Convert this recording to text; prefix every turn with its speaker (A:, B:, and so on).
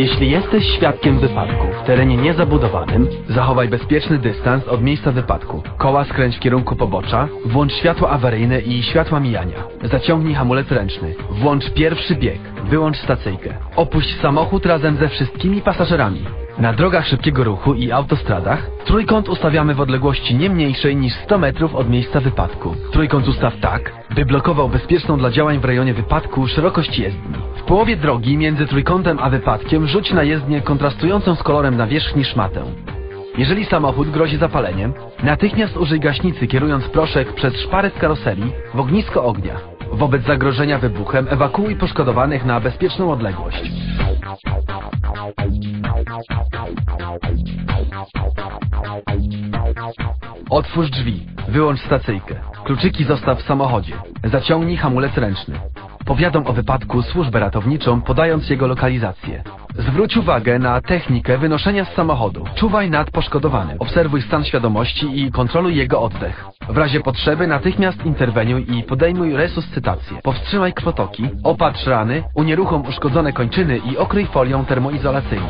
A: Jeśli jesteś świadkiem wypadku w terenie niezabudowanym, zachowaj bezpieczny dystans od miejsca wypadku. Koła skręć w kierunku pobocza, włącz światło awaryjne i światła mijania. Zaciągnij hamulec ręczny. Włącz pierwszy bieg. Wyłącz stacyjkę. Opuść samochód razem ze wszystkimi pasażerami. Na drogach szybkiego ruchu i autostradach trójkąt ustawiamy w odległości nie mniejszej niż 100 metrów od miejsca wypadku. Trójkąt ustaw tak, by blokował bezpieczną dla działań w rejonie wypadku szerokość jezdni. Połowie drogi między trójkątem a wypadkiem rzuć na jezdnię kontrastującą z kolorem nawierzchni szmatę. Jeżeli samochód grozi zapaleniem, natychmiast użyj gaśnicy kierując proszek przez szparę z karoserii w ognisko ognia. Wobec zagrożenia wybuchem ewakuuj poszkodowanych na bezpieczną odległość. Otwórz drzwi. Wyłącz stacyjkę. Kluczyki zostaw w samochodzie. Zaciągnij hamulec ręczny. Powiadom o wypadku służbę ratowniczą, podając jego lokalizację. Zwróć uwagę na technikę wynoszenia z samochodu. Czuwaj nad poszkodowanym. Obserwuj stan świadomości i kontroluj jego oddech. W razie potrzeby natychmiast interweniuj i podejmuj resuscytację. Powstrzymaj krwotoki, opatrz rany, unieruchom uszkodzone kończyny i okryj folią termoizolacyjną.